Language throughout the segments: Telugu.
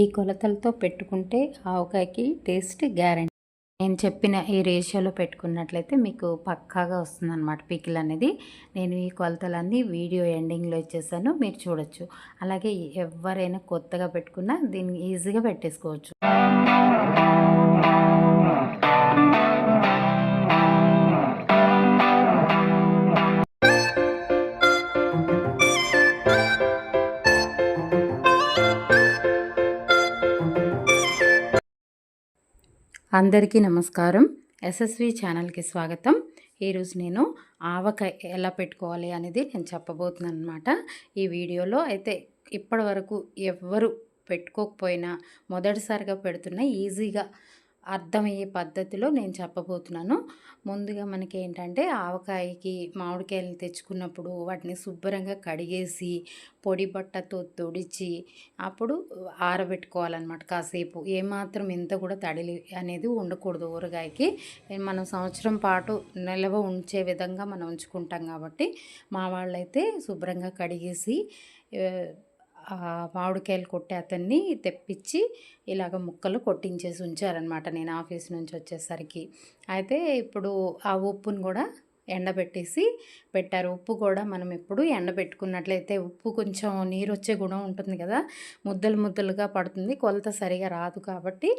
ఈ కొలతలతో పెట్టుకుంటే ఆవకాయకి టేస్ట్ గ్యారంటీ. నేను చెప్పిన ఈ రేషియోలో పెట్టుకున్నట్లయితే మీకు పక్కాగా వస్తుందన్నమాట పికిల్ అనేది. నేను ఈ కొలతలన్నీ వీడియో ఎండింగ్లో ఇచ్చేసాను మీరు చూడొచ్చు. అలాగే ఎవరైనా కొత్తగా పెట్టుకున్నా దీన్ని ఈజీగా పెట్టేసుకోవచ్చు. అందరికీ నమస్కారం. ఎస్ఎస్వి ఛానల్కి స్వాగతం. ఈరోజు నేను ఆవకాయ ఎలా పెట్టుకోవాలి అనేది నేను చెప్పబోతున్నాను అనమాట ఈ వీడియోలో అయితే ఇప్పటి వరకు ఎవ్వరు పెట్టుకోకపోయినా మొదటిసారిగా పెడుతున్న ఈజీగా అర్థమయ్యే పద్ధతిలో నేను చెప్పబోతున్నాను. ముందుగా మనకి ఏంటంటే ఆవకాయకి మామిడికాయలు తెచ్చుకున్నప్పుడు వాటిని శుభ్రంగా కడిగేసి పొడి బట్టతో తుడిచి అప్పుడు ఆరబెట్టుకోవాలన్నమాట కాసేపు. ఏమాత్రం ఇంత కూడా తడిలి అనేది ఉండకూడదు ఊరగాయకి. మనం సంవత్సరం పాటు నిల్వ ఉంచే విధంగా మనం ఉంచుకుంటాం కాబట్టి మా వాళ్ళైతే శుభ్రంగా కడిగేసి మామిడికాయలు కొట్టే అతన్ని తెప్పించి ఇలాగ ముక్కలు కొట్టించేసి ఉంచారనమాట నేను ఆఫీస్ నుంచి వచ్చేసరికి. అయితే ఇప్పుడు ఆ ఉప్పును కూడా ఎండబెట్టేసి పెట్టారు. ఉప్పు కూడా మనం ఎప్పుడు ఎండబెట్టుకున్నట్లయితే ఉప్పు కొంచెం నీరు వచ్చే గుణం ఉంటుంది కదా ముద్దలు ముద్దలుగా పడుతుంది కొలత సరిగా రాదు కాబట్టి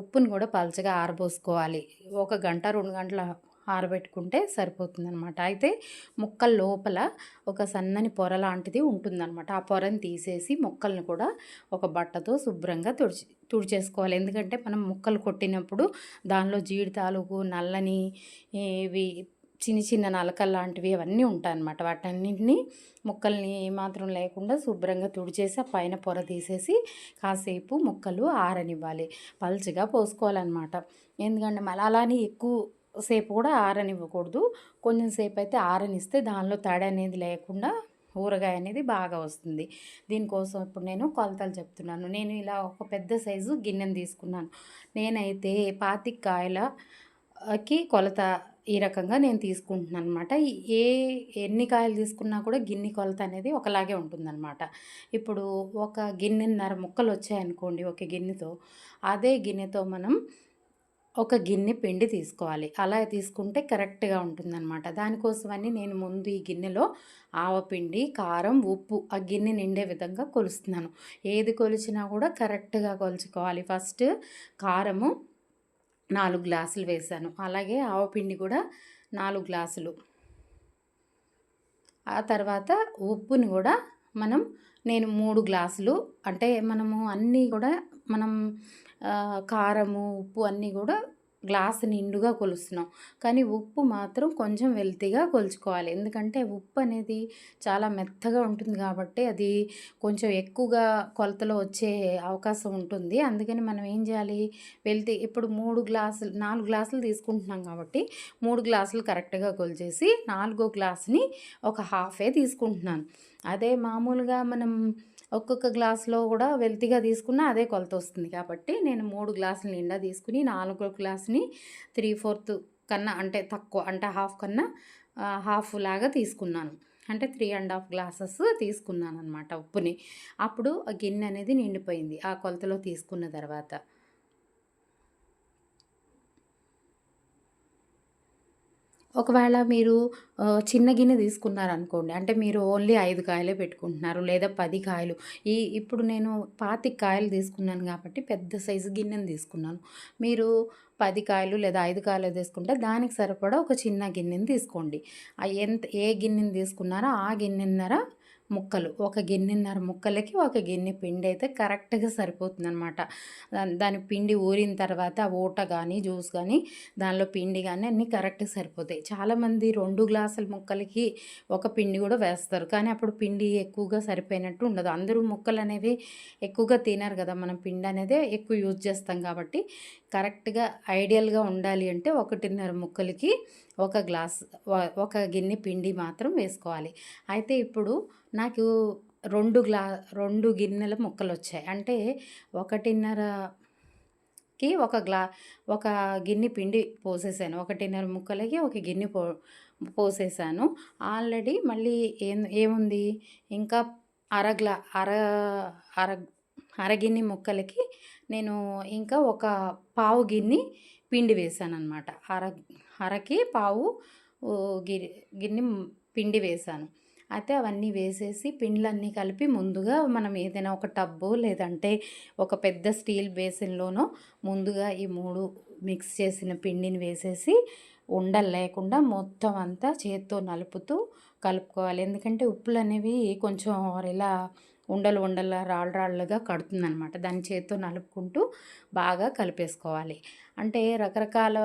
ఉప్పును కూడా పలచగా ఆరబోసుకోవాలి. ఒక గంట రెండు గంటల ఆరబెట్టుకుంటే సరిపోతుందనమాట అయితే ముక్కల లోపల ఒక సన్నని పొర లాంటిది ఉంటుందన్నమాట. ఆ పొరని తీసేసి ముక్కల్ని కూడా ఒక బట్టతో శుభ్రంగా తుడిచి తుడిచేసుకోవాలి. ఎందుకంటే మనం ముక్కలు కొట్టినప్పుడు దానిలో జీడి తాలూకు నల్లని ఇవి చిన్న చిన్న నలకలు లాంటివి అవన్నీ ఉంటాయన్నమాట. వాటన్నింటినీ ముక్కల్ని ఏమాత్రం లేకుండా శుభ్రంగా తుడిచేసి ఆ పైన పొర తీసేసి కాసేపు ముక్కలు ఆరనివ్వాలి. పల్చగా పోసుకోవాలన్నమాట. ఎందుకంటే మళ్ళీ అలానే ఎక్కువ సేపు కూడా ఆరనివ్వకూడదు. కొంచెం సేపు అయితే ఆరనిస్తే దానిలో తడి అనేది లేకుండా ఊరగాయ అనేది బాగా వస్తుంది. దీనికోసం ఇప్పుడు నేను కొలతలు చెప్తున్నాను. నేను ఇలా ఒక పెద్ద సైజు గిన్నెను తీసుకున్నాను. నేనైతే పాతిక కాయలకి కొలత ఈ రకంగా నేను తీసుకుంటున్నాను అనమాట ఏ ఎన్ని కాయలు తీసుకున్నా కూడా గిన్నె కొలత అనేది ఒకలాగే ఉంటుందన్నమాట. ఇప్పుడు ఒక గిన్నెన్నర ముక్కలు వచ్చాయనుకోండి ఒక గిన్నెతో అదే గిన్నెతో మనం ఒక గిన్నె పిండి తీసుకోవాలి. అలా తీసుకుంటే కరెక్ట్గా ఉంటుందన్నమాట. దానికోసమని నేను ముందు ఈ గిన్నెలో ఆవపిండి కారం ఉప్పు ఆ గిన్నె నిండే విధంగా కొలుస్తున్నాను. ఏది కొలిచినా కూడా కరెక్ట్గా కొలుచుకోవాలి. ఫస్ట్ కారము నాలుగు గ్లాసులు వేసాను. అలాగే ఆవపిండి కూడా నాలుగు గ్లాసులు. ఆ తర్వాత ఉప్పుని కూడా మనం నేను మూడు గ్లాసులు అంటే మనము అన్నీ కూడా మనం కారము ఉప్పు అన్నీ కూడా గ్లాస్ నిండుగా కొలుస్తున్నాం. కానీ ఉప్పు మాత్రం కొంచెం వెల్తీగా కొలుచుకోవాలి. ఎందుకంటే ఉప్పు అనేది చాలా మెత్తగా ఉంటుంది కాబట్టి అది కొంచెం ఎక్కువగా కొలతలో వచ్చే అవకాశం ఉంటుంది. అందుకని మనం ఏం చేయాలి? వెళ్తే ఇప్పుడు మూడు గ్లాసులు నాలుగు గ్లాసులు తీసుకుంటున్నాం కాబట్టి మూడు గ్లాసులు కరెక్ట్గా కొలిచేసి నాలుగో గ్లాస్ని ఒక హాఫే తీసుకుంటున్నాను. అదే మామూలుగా మనం ఒక్కొక్క గ్లాస్లో కూడా వెల్తిగా తీసుకున్న అదే కొలత వస్తుంది. కాబట్టి నేను మూడు గ్లాసులు నిండా తీసుకుని నాలుగో గ్లాస్ని త్రీ ఫోర్త్ కన్నా అంటే తక్కువ అంటే హాఫ్ కన్నా హాఫ్ లాగా తీసుకున్నాను. అంటే త్రీ అండ్ హాఫ్ గ్లాసెస్ తీసుకున్నాను అనమాట ఉప్పుని. అప్పుడు ఆ గిన్నె అనేది నిండిపోయింది ఆ కొలతలో తీసుకున్న తర్వాత. ఒకవేళ మీరు చిన్న గిన్నె తీసుకున్నారనుకోండి అంటే మీరు ఓన్లీ ఐదు కాయలే పెట్టుకుంటున్నారు లేదా పది కాయలు. ఈ ఇప్పుడు నేను పాతి కాయలు తీసుకున్నాను కాబట్టి పెద్ద సైజు గిన్నెను తీసుకున్నాను. మీరు పది కాయలు లేదా ఐదు కాయలు తీసుకుంటే దానికి సరిపడా ఒక చిన్న గిన్నెని తీసుకోండి. ఎంత ఏ గిన్నెని తీసుకున్నారో ఆ గిన్నెన్నర ముక్కలు. ఒక గిన్నెన్నర ముక్కలకి ఒక గిన్నె పిండి అయితే కరెక్ట్గా సరిపోతుంది అనమాట దాని పిండి ఊరిన తర్వాత ఊట కానీ జ్యూస్ కానీ దానిలో పిండి కానీ అన్నీ కరెక్ట్గా సరిపోతాయి. చాలామంది రెండు గ్లాసుల ముక్కలకి ఒక పిండి కూడా వేస్తారు. కానీ అప్పుడు పిండి ఎక్కువగా సరిపోయినట్టు ఉండదు. అందరూ ముక్కలు అనేవి ఎక్కువగా తినరు కదా. మనం పిండి అనేది ఎక్కువ యూజ్ చేస్తాం కాబట్టి కరెక్ట్గా ఐడియల్గా ఉండాలి అంటే ఒకటిన్నర ముక్కలకి ఒక గ్లాస్ ఒక గిన్నె పిండి మాత్రం వేసుకోవాలి. అయితే ఇప్పుడు నాకు రెండు గ్లా రెండు గిన్నెల ముక్కలు వచ్చాయి అంటే ఒకటిన్నరకి ఒక గ్లా ఒక గిన్నె పిండి పోసేసాను. ఒకటిన్నర ముక్కలకి ఒక గిన్నె పో పోసేసాను. ఆల్రెడీ మళ్ళీ ఏం ఏముంది? ఇంకా అర గ్లా అర అర అరగిన్ని ముక్కలకి నేను ఇంకా ఒక పావు గిన్ని పిండి వేసాను అనమాట అర అరకి పావు గిరి గిన్నె పిండి వేసాను అయితే అవన్నీ వేసేసి పిండ్లన్నీ కలిపి ముందుగా మనం ఏదైనా ఒక టబ్బు లేదంటే ఒక పెద్ద స్టీల్ బేసిన్లోనో ముందుగా ఈ మూడు మిక్స్ చేసిన పిండిని వేసేసి ఉండలు లేకుండా మొత్తం అంతా చేత్తో నలుపుతూ కలుపుకోవాలి. ఎందుకంటే ఉప్పులు అనేవి కొంచెం ఇలా ఉండలు ఉండలు రాళ్ళు రాళ్ళుగా కడుతుందనమాట దాని చేత్తో నలుపుకుంటూ బాగా కలిపేసుకోవాలి. అంటే రకరకాల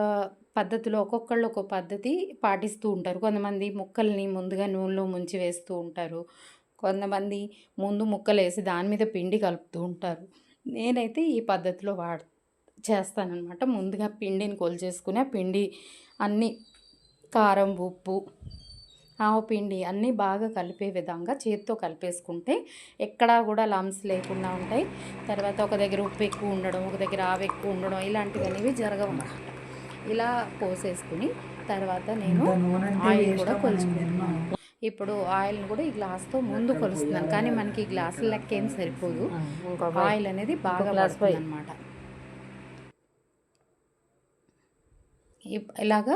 పద్ధతిలో ఒక్కొక్కళ్ళు ఒక్కో పద్ధతి పాటిస్తూ ఉంటారు. కొంతమంది ముక్కల్ని ముందుగా నూనెలో ముంచి వేస్తూ ఉంటారు. కొంతమంది ముందు ముక్కలు వేసి దాని మీద పిండి కలుపుతూ ఉంటారు. నేనైతే ఈ పద్ధతిలో వాడు చేస్తానన్నమాట. ముందుగా పిండిని కొలిచేసుకుని ఆ పిండి అన్నీ కారం ఉప్పు ఆవు పిండి అన్నీ బాగా కలిపే విధంగా చేత్తో కలిపేసుకుంటే ఎక్కడా కూడా లమ్స్ లేకుండా ఉంటాయి. తర్వాత ఒక దగ్గర ఉప్పు ఎక్కువ ఉండడం ఒక దగ్గర ఆవు ఎక్కువ ఉండడం ఇలాంటివి అనేవి జరగవు అన్నమాట. ఇలా పోసేసుకుని తర్వాత నేను ఆయిల్ కూడా కొలుచుకుంటున్నాను. ఇప్పుడు ఆయిల్ని కూడా ఈ గ్లాస్తో ముందు కొలుస్తున్నాను. కానీ మనకి ఈ గ్లాసుల లెక్క ఏం సరిపోదు. ఆయిల్ అనేది బాగా పడుతుంది అనమాట ఇలాగా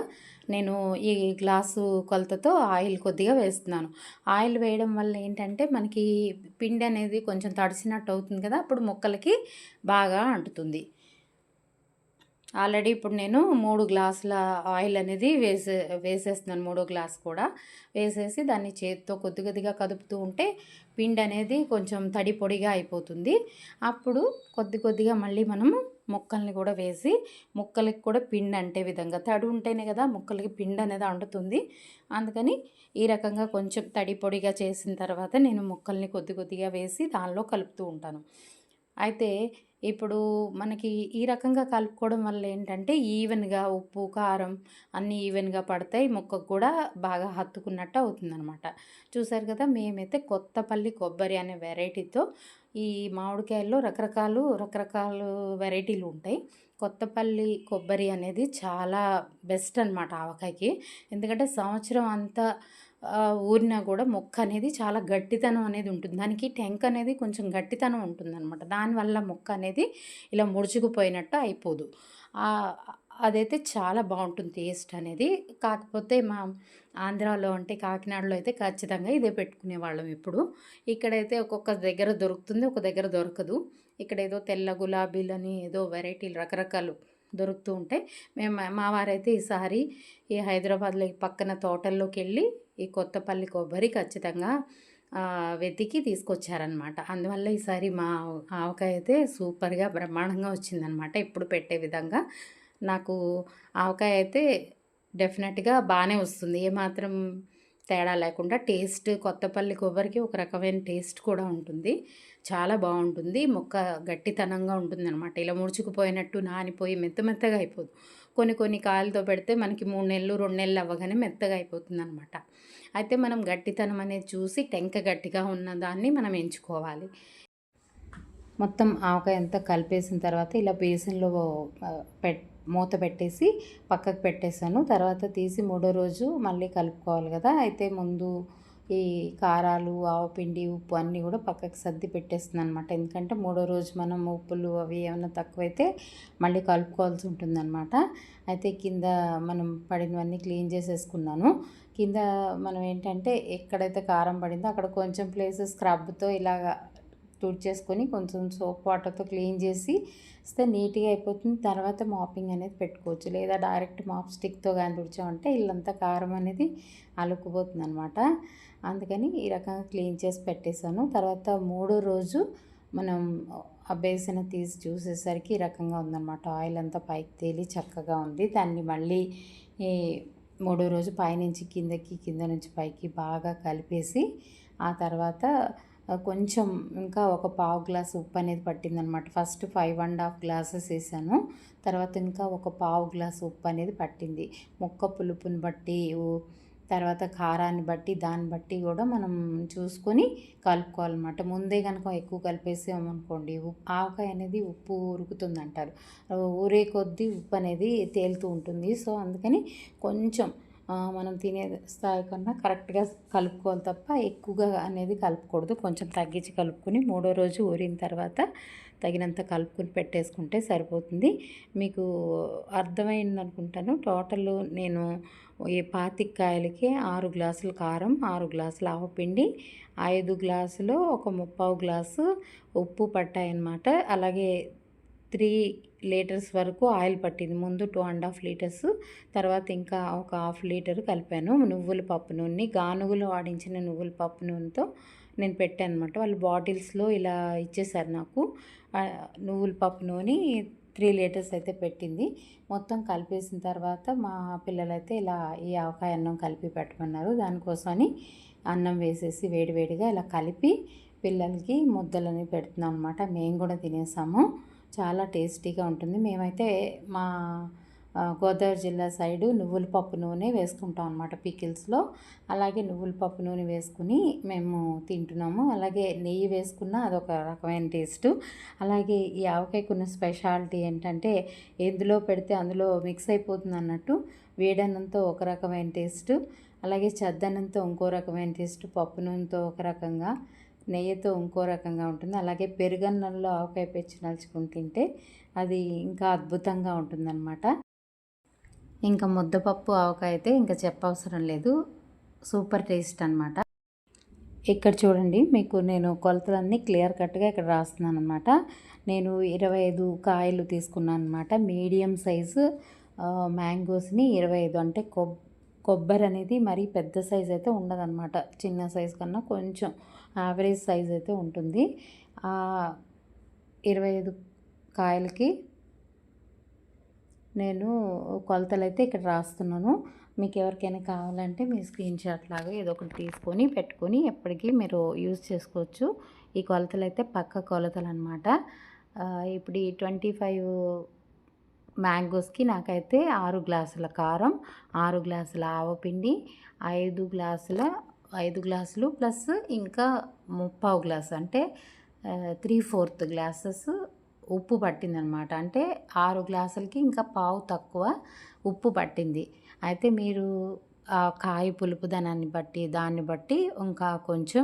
నేను ఈ గ్లాసు కొలతతో ఆయిల్ కొద్దిగా వేస్తున్నాను. ఆయిల్ వేయడం వల్ల ఏంటంటే మనకి పిండి అనేది కొంచెం తడిసినట్టు అవుతుంది కదా అప్పుడు ముక్కలకి బాగా అంటుతుంది. ఆల్రెడీ ఇప్పుడు నేను మూడు గ్లాసుల ఆయిల్ అనేది వేసే వేసేస్తున్నాను మూడో గ్లాస్ కూడా. వేసేసి దాన్ని చేతితో కొద్ది కొద్దిగా కదుపుతూ ఉంటే పిండి అనేది కొంచెం తడి పొడిగా అయిపోతుంది. అప్పుడు కొద్ది కొద్దిగా మళ్ళీ మనము ముక్కల్ని కూడా వేసి ముక్కలకి కూడా పిండి అంటే విధంగా తడి ఉంటేనే కదా ముక్కలకి పిండి అనేది అంటుతుంది. అందుకని ఈ రకంగా కొంచెం తడి పొడిగా చేసిన తర్వాత నేను ముక్కల్ని కొద్ది కొద్దిగా వేసి దానిలో కలుపుతూ ఉంటాను. అయితే ఇప్పుడు మనకి ఈ రకంగా కలుపుకోవడం వల్ల ఏంటంటే ఈవెన్గా ఉప్పు కారం అన్నీ ఈవెన్గా పడతాయి. ముక్కకు కూడా బాగా హత్తుకున్నట్టు అవుతుందన్నమాట. చూసారు కదా మేమైతే కొత్తపల్లి కొబ్బరి అనే వెరైటీతో ఈ మామిడికాయల్లో రకరకాలు రకరకాల వెరైటీలు ఉంటాయి. కొత్తపల్లి కొబ్బరి అనేది చాలా బెస్ట్ అనమాట ఆవకాయకి. ఎందుకంటే సంవత్సరం అంతా ఊరినా కూడా మొక్క అనేది చాలా గట్టితనం అనేది ఉంటుంది. దానికి టెంక్ అనేది కొంచెం గట్టితనం ఉంటుంది అనమాట దానివల్ల మొక్క అనేది ఇలా ముడుచుకుపోయినట్టు అయిపోదు. అదైతే చాలా బాగుంటుంది టేస్ట్ అనేది. కాకపోతే మా ఆంధ్రాలో అంటే కాకినాడలో అయితే ఖచ్చితంగా ఇదే పెట్టుకునే వాళ్ళం ఇప్పుడు ఇక్కడైతే ఒక్కొక్క దగ్గర దొరుకుతుంది ఒక దగ్గర దొరకదు. ఇక్కడ ఏదో తెల్ల గులాబీలని ఏదో వెరైటీలు రకరకాలు దొరుకుతూ ఉంటాయి. మేము మా వారైతే ఈసారి ఈ హైదరాబాద్లో పక్కన తోటల్లోకి వెళ్ళి ఈ కొత్తపల్లి కొబ్బరి ఖచ్చితంగా వెతికి తీసుకొచ్చారనమాట అందువల్ల ఈసారి మా ఆవకాయ అయితే సూపర్గా బ్రహ్మాండంగా వచ్చిందనమాట ఇప్పుడు పెట్టే విధంగా. నాకు ఆవకాయ అయితే డెఫినెట్గా బాగానే వస్తుంది. ఏమాత్రం తేడా లేకుండా టేస్ట్ కొత్తపల్లి కొబ్బరికి ఒక రకమైన టేస్ట్ కూడా ఉంటుంది. చాలా బాగుంటుంది. మొక్క గట్టితనంగా ఉంటుంది అనమాట ఇలా ముడుచుకుపోయినట్టు నానిపోయి మెత్త మెత్తగా అయిపోదు. కొన్ని కొన్ని కాయలతో పెడితే మనకి మూడు నెలలు రెండు నెలలు అవ్వగానే మెత్తగా అయిపోతుంది అనమాట అయితే మనం గట్టితనం అనేది చూసి టెంక గట్టిగా ఉన్న దాన్ని మనం ఎంచుకోవాలి. మొత్తం ఆవకాయ అంతా కలిపేసిన తర్వాత ఇలా బేసిన్లో పెట్ మూత పెట్టేసి పక్కకు పెట్టేశాను. తర్వాత తీసి మూడో రోజు మళ్ళీ కలుపుకోవాలి కదా. అయితే ముందు ఈ కారాలు ఆవపిండి ఉప్పు అన్నీ కూడా పక్కకి సర్ది పెట్టేస్తుంది అనమాట ఎందుకంటే మూడో రోజు మనం ఉప్పులు అవి ఏమైనా తక్కువైతే మళ్ళీ కలుపుకోవాల్సి ఉంటుందన్నమాట. అయితే కింద మనం పడినవన్నీ క్లీన్ చేసేసుకున్నాను. కింద మనం ఏంటంటే ఎక్కడైతే కారం పడిందో అక్కడ కొంచెం ప్లేస్ స్క్రబ్తో ఇలాగా తుడిచేసుకొని కొంచెం సోప్ వాటర్తో క్లీన్ చేసి ఇస్తే నీట్గా అయిపోతుంది. తర్వాత మాపింగ్ అనేది పెట్టుకోవచ్చు. లేదా డైరెక్ట్ మాప్ స్టిక్తో కానీ తుడిచామంటే ఇల్లంతా కారం అనేది అలుక్కుపోతుంది అనమాట అందుకని ఈ రకంగా క్లీన్ చేసి పెట్టేశాను. తర్వాత మూడో రోజు మనం ఆ బేసిన తీసి చూసేసరికి ఈ రకంగా ఉందన్నమాట. ఆయిల్ అంతా పైకి తేలి చక్కగా ఉంది. దాన్ని మళ్ళీ ఈ మూడో రోజు పైనుంచి కిందకి కింద నుంచి పైకి బాగా కలిపేసి ఆ తర్వాత కొంచెం ఇంకా ఒక పావు గ్లాస్ ఉప్పు అనేది పట్టిందనమాట first five and half glasses వేసాను. తర్వాత ఇంకా ఒక పావు గ్లాస్ ఉప్పు అనేది పట్టింది. ముక్క పులుపుని బట్టి తర్వాత కారాన్ని బట్టి దాన్ని బట్టి కూడా మనం చూసుకొని కలుపుకోవాలన్నమాట. ముందే కనుక ఎక్కువ కలిపేసామనుకోండి ఆవకాయ అనేది ఉప్పు ఉరుకుతుంది అంటారు ఊరే కొద్దీ ఉప్పు అనేది తేలుతూ ఉంటుంది. సో అందుకని కొంచెం మనం తినే స్థాయి కన్నా కరెక్ట్గా కలుపుకోవాలి తప్ప ఎక్కువగా అనేది కలుపుకూడదు. కొంచెం తగ్గించి కలుపుకొని మూడో రోజు ఊరిన తర్వాత తగినంత కలుపుకుని పెట్టేసుకుంటే సరిపోతుంది. మీకు అర్థమైంది అనుకుంటాను టోటల్ నేను ఈ పాతికాయలకి ఆరు గ్లాసులు కారం ఆరు గ్లాసులు ఆవపిండి ఐదు గ్లాసులు ఒక ముప్పావు గ్లాసు ఉప్పు పట్టాయన్నమాట అలాగే త్రీ లీటర్స్ వరకు ఆయిల్ పట్టింది. ముందు టూ అండ్ హాఫ్ లీటర్స్ తర్వాత ఇంకా ఒక హాఫ్ లీటర్ కలిపాను. నువ్వుల పప్పు నూనె గానుగులు వాడించిన నువ్వుల పప్పు నూనెతో నేను పెట్టాను అనమాట వాళ్ళు బాటిల్స్లో ఇలా ఇచ్చేసారు నాకు. నువ్వుల పప్పు నూనె త్రీ లీటర్స్ అయితే పెట్టింది. మొత్తం కలిపేసిన తర్వాత మా పిల్లలైతే ఇలా ఈ ఆవకాయ అన్నం కలిపి పెట్టమన్నారు. దానికోసమని అన్నం వేసేసి వేడివేడిగా ఇలా కలిపి పిల్లలకి ముద్దలని పెడుతున్నాం అనమాట మేము కూడా తినేసాము. చాలా టేస్టీగా ఉంటుంది. మేమైతే మా గోదావరి జిల్లా సైడు నువ్వుల పప్పు నూనె వేసుకుంటాం అనమాట పికిల్స్లో. అలాగే నువ్వుల పప్పు నూనె వేసుకుని మేము తింటున్నాము. అలాగే నెయ్యి వేసుకున్న అదొక రకమైన టేస్ట్. అలాగే ఈ ఆవకాయకున్న స్పెషాలిటీ ఏంటంటే ఎందులో పెడితే అందులో మిక్స్ అయిపోతుంది అన్నట్టు వేడన్నంతో ఒక రకమైన టేస్ట్. అలాగే చద్దన్నంతో ఇంకో రకమైన టేస్ట్. పప్పు నూనెతో ఒక రకంగా నెయ్యితో ఇంకో రకంగా ఉంటుంది. అలాగే పెరుగన్నంలో ఆవకాయ పెచ్చి నలుచుకుని తింటే అది ఇంకా అద్భుతంగా ఉంటుందన్నమాట. ఇంకా ముద్దపప్పు ఆవకాయ అయితే ఇంకా చెప్పవసరం లేదు. సూపర్ టేస్ట్ అనమాట ఇక్కడ చూడండి మీకు నేను కొలతలన్నీ క్లియర్ కట్గా ఇక్కడ రాస్తున్నాను అనమాట నేను ఇరవై ఐదు కాయలు తీసుకున్నాను అనమాట మీడియం సైజు మ్యాంగోస్ని ఇరవై ఐదు. అంటే కొబ్ కొబ్బరి అనేది మరీ పెద్ద సైజ్ అయితే ఉండదన్నమాట చిన్న సైజ్ కన్నా కొంచెం యావరేజ్ సైజ్ అయితే ఉంటుంది. ఆ ఇరవై ఐదు కాయలకి నేను కొలతలు అయితే ఇక్కడ రాస్తున్నాను. మీకు ఎవరికైనా కావాలంటే మీ స్క్రీన్ షాట్ లాగా ఏదో ఒకటి తీసుకొని పెట్టుకొని ఎప్పటికీ మీరు యూజ్ చేసుకోవచ్చు. ఈ కొలతలు అయితే పక్క కొలతలు అనమాట ఇప్పుడు ఈ ట్వంటీ ఫైవ్ మ్యాంగోస్కి నాకైతే ఆరు గ్లాసుల కారం ఆరు గ్లాసుల ఆవపిండి ఐదు గ్లాసుల ఐదు గ్లాసులు ప్లస్ ఇంకా ముప్పావు గ్లాసు అంటే త్రీ ఫోర్త్ గ్లాసెస్ ఉప్పు పట్టిందనమాట. అంటే ఆరు గ్లాసులకి ఇంకా పావు తక్కువ ఉప్పు పట్టింది. అయితే మీరు ఆ కాయ పులుపు దానాన్ని బట్టి దాన్ని బట్టి ఇంకా కొంచెం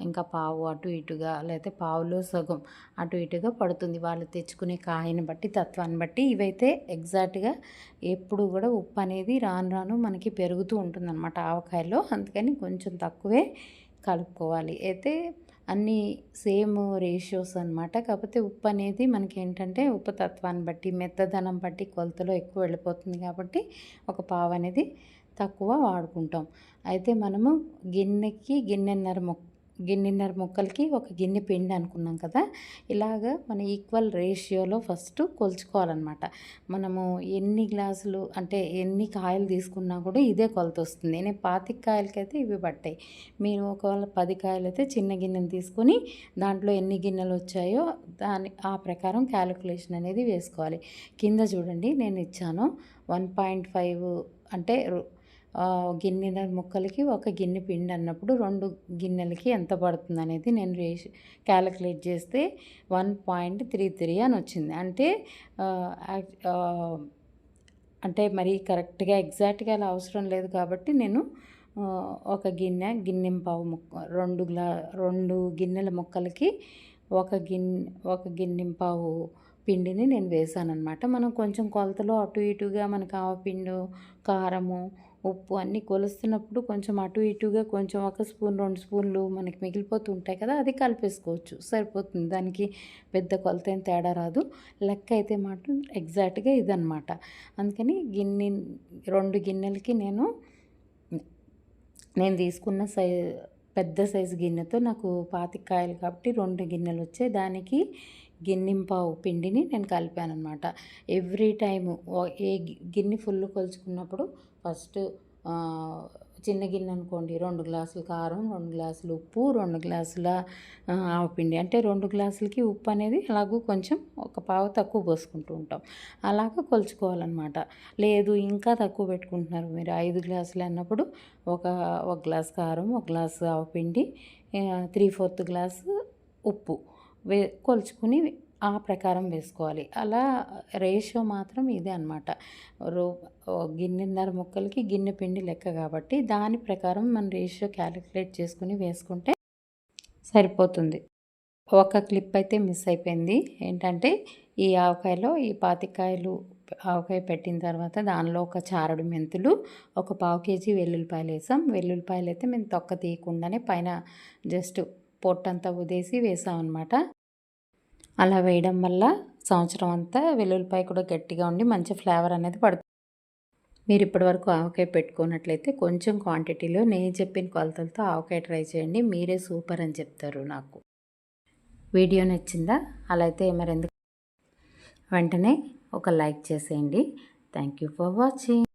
ఇంకా పావు అటు ఇటుగా లేకపోతే పావులో సగం అటు ఇటుగా పడుతుంది. వాళ్ళు తెచ్చుకునే కాయని బట్టి తత్వాన్ని బట్టి ఇవైతే ఎగ్జాక్ట్గా ఎప్పుడు కూడా ఉప్పు అనేది రాను రాను మనకి పెరుగుతూ ఉంటుందన్నమాట ఆవకాయలో. అందుకని కొంచెం తక్కువే కలుపుకోవాలి. అయితే అన్నీ సేమ్ రేషియోస్ అనమాట కాకపోతే ఉప్పు అనేది మనకి ఏంటంటే ఉప్పు తత్వాన్ని బట్టి మెత్తదనం బట్టి కొలతలో ఎక్కువ వెళ్ళిపోతుంది కాబట్టి ఒక పావు అనేది తక్కువ వాడుకుంటాం. అయితే మనము గిన్నెకి గిన్నెన్నర మొక్క గిన్నెన్నర ముక్కలకి ఒక గిన్నె పిండి అనుకున్నాం కదా ఇలాగ మన ఈక్వల్ రేషియోలో ఫస్ట్ కొలుచుకోవాలన్నమాట. మనము ఎన్ని గ్లాసులు అంటే ఎన్ని కాయలు తీసుకున్నా కూడా ఇదే కొలత వస్తుంది. నేను పాతిక కాయలకైతే ఇవి పట్టాయి. మీరు ఒకవేళ పది కాయలు అయితే చిన్న గిన్నెను తీసుకొని దాంట్లో ఎన్ని గిన్నెలు వచ్చాయో దాని ఆ ప్రకారం క్యాలిక్యులేషన్ అనేది వేసుకోవాలి. కింద చూడండి నేను ఇచ్చాను వన్ పాయింట్ ఫైవ్ అంటే గిన్నెల ముక్కలకి ఒక గిన్నె పిండి అన్నప్పుడు రెండు గిన్నెలకి ఎంత పడుతుంది అనేది నేను రేష్ క్యాలిక్యులేట్ చేస్తే వన్ పాయింట్ త్రీ త్రీ అని వచ్చింది. అంటే యాక్- అంటే మరి కరెక్ట్గా ఎగ్జాక్ట్గా అలా అవసరం లేదు కాబట్టి నేను ఒక గిన్నె గిన్నె పావు ముక్క రెండు గ్లా రెండు గిన్నెల ముక్కలకి ఒక గిన్నె ఒక గిన్నె పావు పిండిని నేను వేసాను అనమాట మనం కొంచెం కొలతలో అటు ఇటుగా మనకు ఆవపిండు కారము ఉప్పు అన్నీ కొలుస్తున్నప్పుడు కొంచెం అటు ఇటుగా కొంచెం ఒక స్పూన్ రెండు స్పూన్లు మనకి మిగిలిపోతూ ఉంటాయి కదా అది కలిపేసుకోవచ్చు. సరిపోతుంది. దానికి పెద్ద కొలత ఏం తేడా రాదు. లెక్క అయితే మాత్రం ఎగ్జాక్ట్గా ఇదనమాట అందుకని గిన్నె రెండు గిన్నెలకి నేను నేను తీసుకున్న సై పెద్ద సైజు గిన్నెతో నాకు పాతికాయలు కాబట్టి రెండు గిన్నెలు వచ్చాయి. దానికి గిన్నెంపావు పిండిని నేను కలిపాను అనమాట ఎవ్రీ టైము ఏ గిన్నె ఫుల్ కొలుచుకున్నప్పుడు ఫస్ట్ చిన్న గిన్నె అనుకోండి రెండు గ్లాసులు కారం రెండు గ్లాసులు ఉప్పు రెండు గ్లాసుల ఆవపిండి అంటే రెండు గ్లాసులకి ఉప్పు అనేది అలాగూ కొంచెం ఒక పావు తక్కువ పోసుకుంటూ ఉంటాం. అలాగ కొలుచుకోవాలన్నమాట. లేదు ఇంకా తక్కువ పెట్టుకుంటున్నారు మీరు. ఐదు గ్లాసులు అన్నప్పుడు ఒక ఒక గ్లాస్ కారం ఒక గ్లాసు ఆవపిండి త్రీ ఫోర్త్ గ్లాసు ఉప్పు. వే కొలుచుకుని ఆ ప్రకారం వేసుకోవాలి. అలా రేషియో మాత్రం ఇదే అనమాట రూ గిన్నెన్నర ముక్కలకి గిన్నె పిండి లెక్క కాబట్టి దాని ప్రకారం మన రేషియో క్యాలిక్యులేట్ చేసుకుని వేసుకుంటే సరిపోతుంది. ఒక క్లిప్ అయితే మిస్ అయిపోయింది. ఏంటంటే ఈ ఆవకాయలో ఈ పాతికాయలు ఆవకాయ పెట్టిన తర్వాత దానిలో ఒక చారడు మెంతులు ఒక పావు కేజీ వెల్లుల్లిపాయలు వేసాం. వెల్లుల్లిపాయలు అయితే మేము తొక్క తీయకుండానే పైన జస్ట్ పొట్టంతా ఉదేసి వేసాం అనమాట అలా వేయడం వల్ల సంవత్సరం అంతా వెల్లుల్లిపాయ కూడా గట్టిగా ఉండి మంచి ఫ్లేవర్ అనేది పడుతుంది. మీరు ఇప్పటివరకు ఆవకాయ పెట్టుకున్నట్లయితే కొంచెం క్వాంటిటీలో నేను చెప్పిన కొలతలతో ఆవకాయ ట్రై చేయండి. మీరే సూపర్ అని చెప్తారు నాకు. వీడియో నచ్చిందా? అలా అయితే మరెందుకు? వెంటనే ఒక లైక్ చేసేయండి. Thank you for watching.